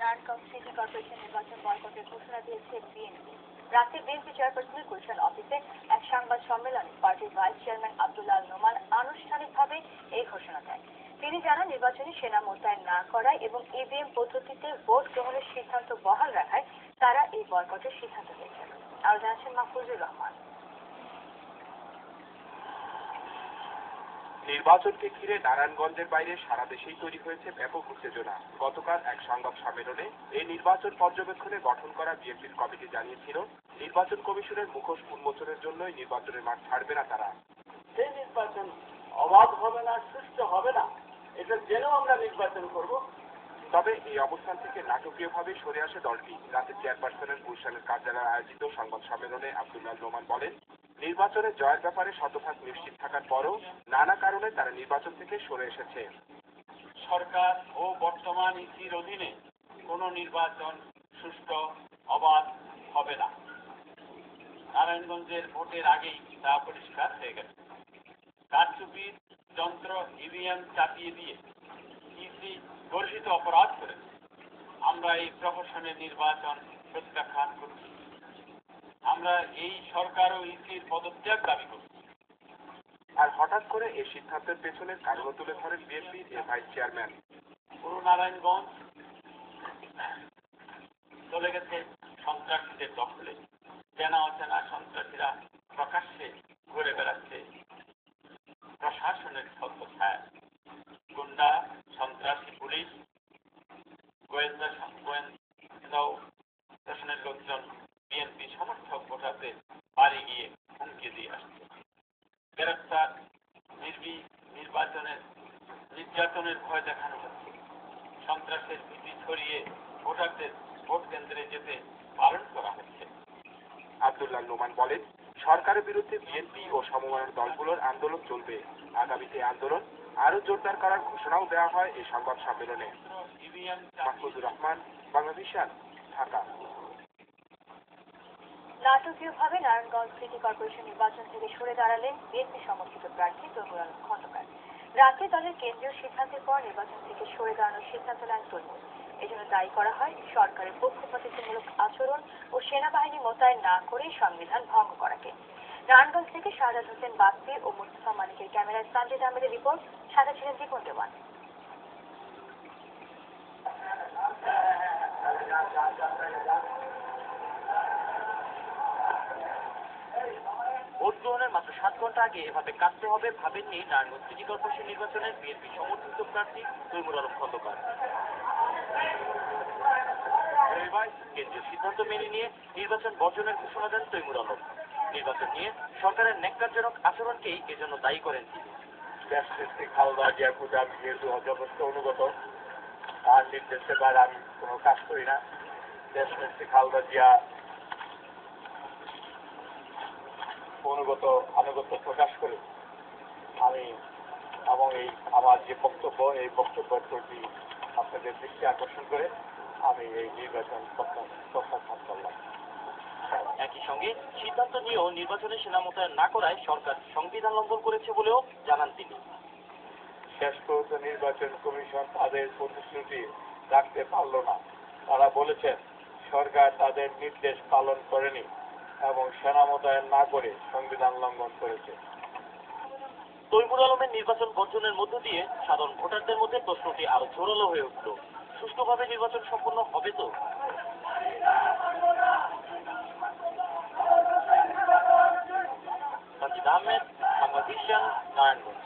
Narayanganj city corporation নির্বাচন বয়কটের ঘোষণা দিয়েছে বিএনপি। রাতে বিএনপি চেয়ারপারসনের গুলশান অফিসে এক সংবাদ সম্মেলনে পার্টির ভাইস চেয়ারম্যান আব্দুল্লাহ নোমান আনুষ্ঠানিকভাবে এই ঘোষণা দেন। তিনি জানান, নির্বাচনে সেনা মোতায়েন না করায় এবং ইভিএম পদ্ধতিতে ভোট গ্রহণের সিদ্ধান্ত বহাল রাখায় তারা এই বয়কটের সিদ্ধান্ত নিয়েছেন। আরও জানাচ্ছেন মাহফুজুর রহমান। নির্বাচনকে ঘিরে নারায়ণগঞ্জের বাইরে সারা দেশেই তৈরি হয়েছে ব্যাপক উত্তেজনা। গতকাল এক সংবাদ সম্মেলনে এই নির্বাচন পর্যবেক্ষণে গঠন করা বিএনপির কমিটি জানিয়েছিল নির্বাচন কমিশনের মুখোশ উন্মোচনের জন্যই নির্বাচনের মাঠ ছাড়বে না তারা। সেই নির্বাচন অবাধ হবে না সুষ্ঠু হবে না এটা জেনেও আমরা নির্বাচন করব। তবে এই অবস্থান থেকে নাটকীয়ভাবে সরে আসে দলটি। রাতে চেয়ারপারসনের গুলশানের কার্যালয়ে আয়োজিত সংবাদ সম্মেলনে আব্দুল্লাহ নোমান বলেন নির্বাচনে জয়ের ব্যাপারে শতভাগ নিশ্চিত থাকার পরও নানা কারণে তারা নির্বাচন থেকে সরে এসেছে। সরকার ও বর্তমান ইসির অধীনে কোন নির্বাচন সুষ্ঠু, অবাধ হবে না। নারায়ণগঞ্জের ভোটের আগেই তা পরিষ্কার হয়ে গেছে। কারচুপির যন্ত্র ইভিএম চাপিয়ে দিয়ে ইসি গর্হিত অপরাধ করেছে। আমরা এই প্রহসনের নির্বাচন প্রত্যাখ্যান করছি। আমরা এই সরকার ও ইসির পদত্যাগ দাবি করছি। আর হঠাৎ করে এই সিদ্ধান্তের পেছনে কারণ তুলে ধরেন বিএনপির এ ভাইস চেয়ারম্যান? পুরো নারায়ণগঞ্জ চলে গেছে সন্ত্রাসীদের দখলে। চেনা অচেনা সন্ত্রাসীরা প্রকাশ্যে নির্যাতনের ভয় দেখানো হচ্ছে। সন্ত্রাসের ভীতি ছড়িয়ে ভোটারদের, ভোট কেন্দ্রে যেতে বারণ করা হচ্ছে। আব্দুল্লাহ নোমান বলেন, সরকারের বিরুদ্ধে বিএনপি ও সমমনা দলগুলোর আন্দোলন চলবে। আগামীতে আন্দোলন আরও জোরদার করার ঘোষণাও দেওয়া হয় এই সংবাদ সম্মেলনে। মাহফুজুর রহমান বাংলাদেশান ঢাকা। নাটকীয়ভাবে নারায়ণগঞ্জ সিটি কর্পোরেশন নির্বাচন থেকে সরে দাঁড়ালেন বিএনপি সমর্থিত প্রার্থী আলম খন্দকার। রাতে দলের কেন্দ্রীয় সিদ্ধান্তের পর নির্বাচন থেকে সরে দাঁড়ানোর সিদ্ধান্ত নেন তরমুজ। এজন্য দায়ী করা হয় সরকারের পক্ষপাতিত্বমূলক আচরণ ও সেনাবাহিনী মোতায়েন না করে সংবিধান ভঙ্গ করাকে। নারায়ণগঞ্জ থেকে শাহজাদ হোসেন বাগদি ও মুস্তফা মানিকের ক্যামেরায় সানজিদ আহমেদের রিপোর্ট, সাদা ছিলেন দীপন দেওয়ান ভোট গ্রহণের মাত্র সাত ঘণ্টা আগে এভাবে কাটতে হবে ভাবেননি নারায়ণগঞ্জ সিটি কর্পোরেশন নির্বাচনের বিএনপি সমর্থিত প্রার্থী তৈমুর আলম খন্দকার। কেন্দ্রীয় সিদ্ধান্ত মেনে নিয়ে নির্বাচন বর্জনের ঘোষণা দেন তৈমুর আলম। নির্বাচন নিয়ে সরকারের ন্যাক্কারজনক আচরণকেই এজন্য দায়ী করেন তিনি। খালেদা জিয়ার প্রতি আমি যেহেতু যথেষ্ট অনুগত, তার নির্দেশে বাইরে আমি কোনো কাজ করি না। দেশনেত্রী খালেদা জিয়া অনুগত আনুগত্য প্রকাশ করে। আমি এবং এই আমার যে বক্তব্য এই বক্তব্যের প্রতি আপনাদের দৃষ্টি আকর্ষণ করে আমি এই নির্বাচন প্রত্যাখ্যান করলাম। একই সঙ্গে সিদ্ধান্ত নিয়েও নির্বাচনে সেনা মোতায়েন না করায় সরকার সংবিধান লঙ্ঘন করেছে বলেও জানান তিনি। শেষ পর্যন্ত নির্বাচন কমিশন তাদের প্রতিশ্রুতি রাখতে পারল না। তারা বলেছেন সরকার তাদের নির্দেশ পালন করেনি। এবং সেনা মোতায়েন না করে সংবিধান লঙ্ঘন করেছে। তৈমুর আলমের নির্বাচন বর্জনের মধ্য দিয়ে সাধারণ ভোটারদের মধ্যে প্রশ্নটি আরও জোরালো হয়ে উঠল। সুষ্ঠুভাবে নির্বাচন সম্পন্ন হবে তো? সাজিদ আহমেদ, বাংলাদেশ, নারায়ণগঞ্জ।